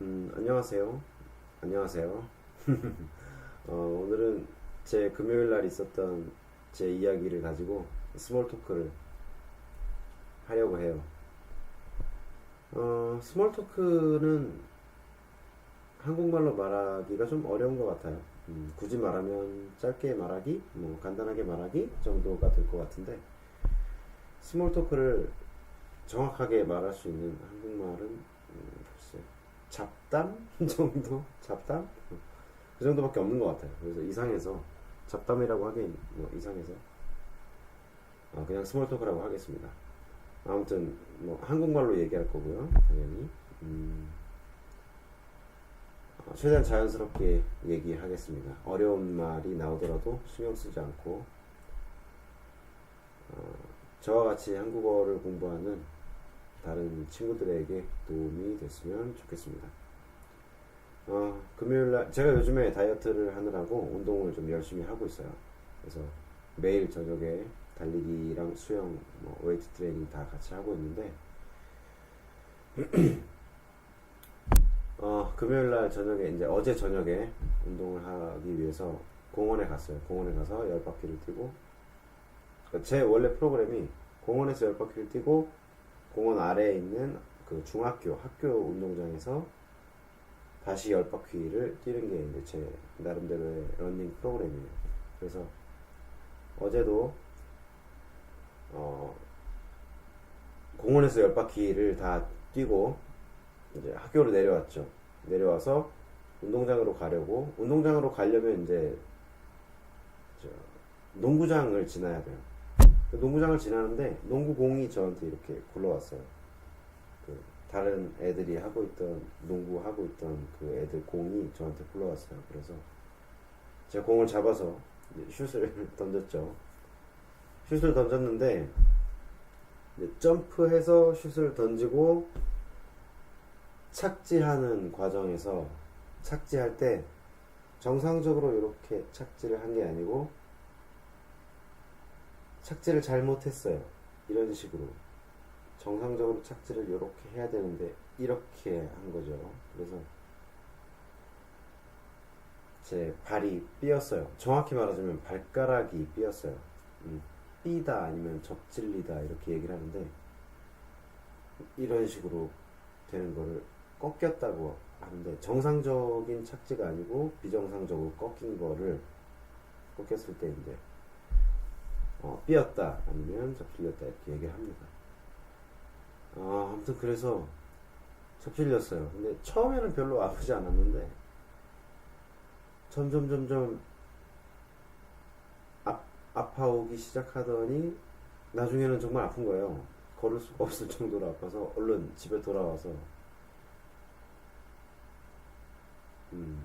음, 안녕하세요. 안녕하세요. 어, 오늘은 제 금요일 날 있었던 제 이야기를 가지고 스몰 토크를 하려고 해요. 어, 스몰 토크는 한국말로 말하기가 좀 어려운 것 같아요. 음, 굳이 말하면 짧게 말하기, 뭐 간단하게 말하기 정도가 될 것 같은데 스몰 토크를 정확하게 말할 수 있는 한국말은 음, 잡담 정도 잡담 그 정도밖에 없는 것 같아요. 그래서 이상해서 잡담이라고 하긴 뭐 이상해서 어, 그냥 스몰 토크라고 하겠습니다. 아무튼 뭐 한국말로 얘기할 거고요, 당연히. 음, 어, 최대한 자연스럽게 얘기하겠습니다. 어려운 말이 나오더라도 신경 쓰지 않고 어, 저와 같이 한국어를 공부하는 다른 친구들에게 도움이 됐으면 좋겠습니다. 어, 금요일 날 제가 요즘에 다이어트를 하느라고 운동을 좀 열심히 하고 있어요. 그래서 매일 저녁에 달리기랑 수영, 뭐 웨이트 트레이닝 다 같이 하고 있는데 어, 금요일 날 저녁에 이제 어제 저녁에 운동을 하기 위해서 공원에 갔어요. 공원에 가서 열 바퀴를 뛰고 그제 원래 프로그램이 공원에서 열 바퀴를 뛰고 공원 아래에 있는 그 중학교 학교 운동장에서 다시 열 바퀴를 뛰는 게 이제 제 나름대로의 러닝 프로그램이에요. 그래서 어제도 어 공원에서 열 바퀴를 다 뛰고 이제 학교로 내려왔죠. 내려와서 운동장으로 가려고 운동장으로 가려면 이제 저 농구장을 지나야 돼요. 그 농구장을 지나는데 농구공이 저한테 이렇게 굴러왔어요. 그 다른 애들이 하고 있던 농구 하고 있던 그 애들 공이 저한테 굴러왔어요. 그래서 제가 공을 잡아서 슛을 던졌죠. 슛을 던졌는데 점프해서 슛을 던지고 착지하는 과정에서 착지할 때 정상적으로 이렇게 착지를 한 게 아니고 착지를 잘못했어요. 이런 식으로 정상적으로 착지를 이렇게 해야 되는데 이렇게 한 거죠. 그래서 제 발이 삐었어요. 정확히 말하자면 발가락이 삐었어요. 음, 삐다 아니면 접질리다 이렇게 얘기를 하는데 이런 식으로 되는 거를 꺾였다고 하는데 정상적인 착지가 아니고 비정상적으로 꺾인 거를 꺾였을 때 이제 어, 삐었다 아니면 접질렸다 이렇게 얘기를 합니다. 아, 아무튼 그래서 접질렸어요. 근데 처음에는 별로 아프지 않았는데 점점 점점 아, 아파오기 시작하더니 나중에는 정말 아픈 거예요. 걸을 수가 없을 정도로 아파서 얼른 집에 돌아와서 음,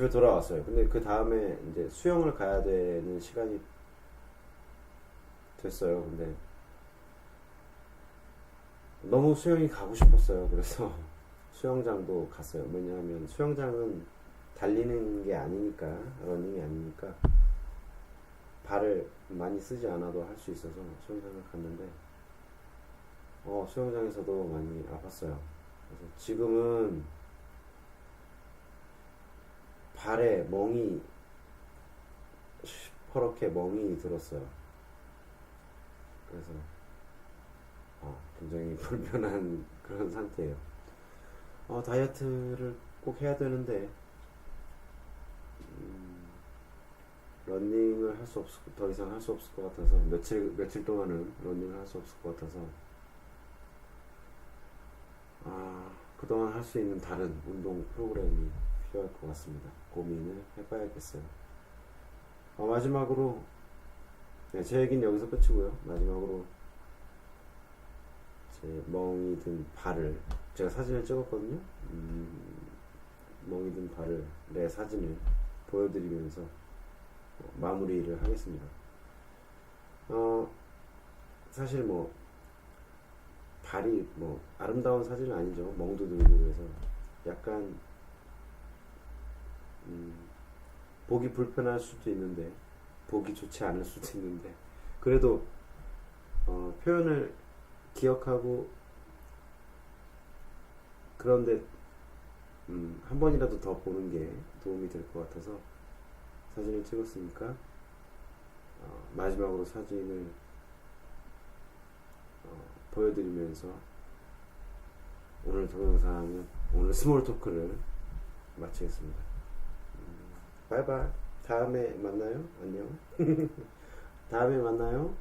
집에 돌아왔어요. 근데 그 다음에 이제 수영을 가야 되는 시간이 됐어요. 근데 너무 수영이 가고 싶었어요. 그래서 수영장도 갔어요. 왜냐하면 수영장은 달리는 게 아니니까, 러닝이 아니니까, 발을 많이 쓰지 않아도 할 수 있어서 수영장을 갔는데, 어, 수영장에서도 많이 아팠어요. 그래서 지금은 발에 멍이 시퍼렇게 멍이 들었어요. 그래서 어, 굉장히 불편한 그런 상태예요. 어, 다이어트를 꼭 해야 되는데 음, 러닝을 할 수 없을 더 이상 할 수 없을 것 같아서 며칠 며칠 동안은 러닝을 할 수 없을 것 같아서 아 그동안 할 수 있는 다른 운동 프로그램이 필요할 것 같습니다. 고민을 해봐야겠어요. 어, 마지막으로 네, 제 얘기는 여기서 끝이고요. 마지막으로 제 멍이 든 발을 제가 사진을 찍었거든요. 음, 멍이 든 발을 내 사진을 보여드리면서 어, 마무리를 하겠습니다. 어, 사실 뭐 발이 뭐 아름다운 사진은 아니죠. 멍도 들고 그래서 약간 음, 보기 불편할 수도 있는데 보기 좋지 않을 수도 있는데 그래도 어, 표현을 기억하고 그런데 음, 한 번이라도 더 보는 게 도움이 될 것 같아서 사진을 찍었으니까 어, 마지막으로 사진을 어, 보여드리면서 오늘 동영상은 오늘 스몰 토크를 마치겠습니다. 음, 바이바이. 다음에 만나요. 안녕. 다음에 만나요.